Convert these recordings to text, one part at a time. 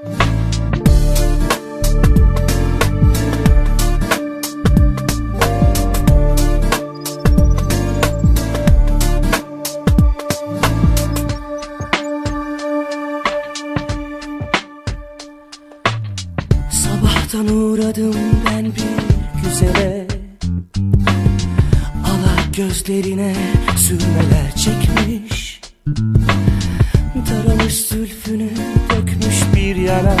Sabahtan uğradım ben bir güzele. Alak gözlerine sürmeler çekmiş. Taramış zülfünü yana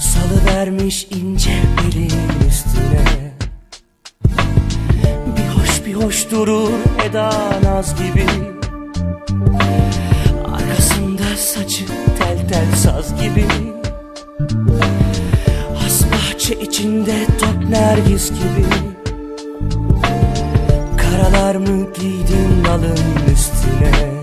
Salıvermiş ince belin üstüne. Bir hoş bir hoş durur Eda Naz gibi. Arkasında saçı tel tel saz gibi. Has bahçe içinde top nergis gibi. Karalar mı giydin alın üstüne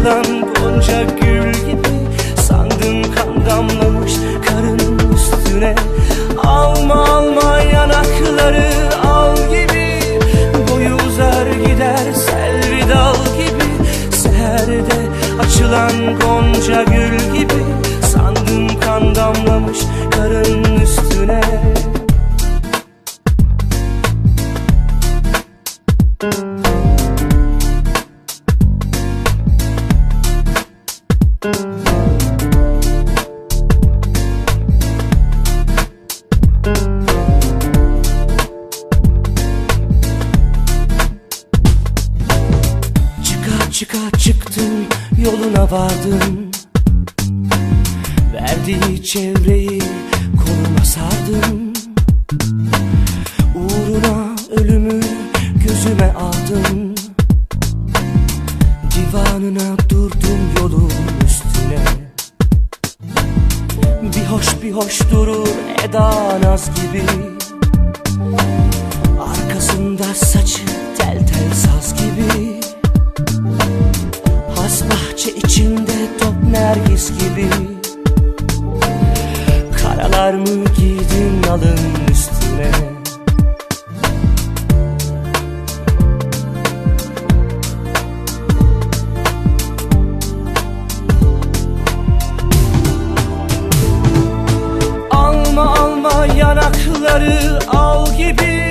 açılan gonca gül gibi Sandım kan damlamış karın üstüne. Alma alma yanakları al gibi Boyu uzar gider selvi dal gibi. Seherde açılan gonca gül gibi Sandım kan damlamış karın üstüne Çıka çıktım yoluna vardım Verdiği çevreyi koluma sardım Uğruna ölümü gözüme aldım Divanına durdum üstüne Bir hoş bir hoş durur Eda Naz gibi. Arkasında saçı tel tel saz gibi. Has bahçe içinde top nergis gibi. Karalar mı giydin alın üstüne yanakları al gibi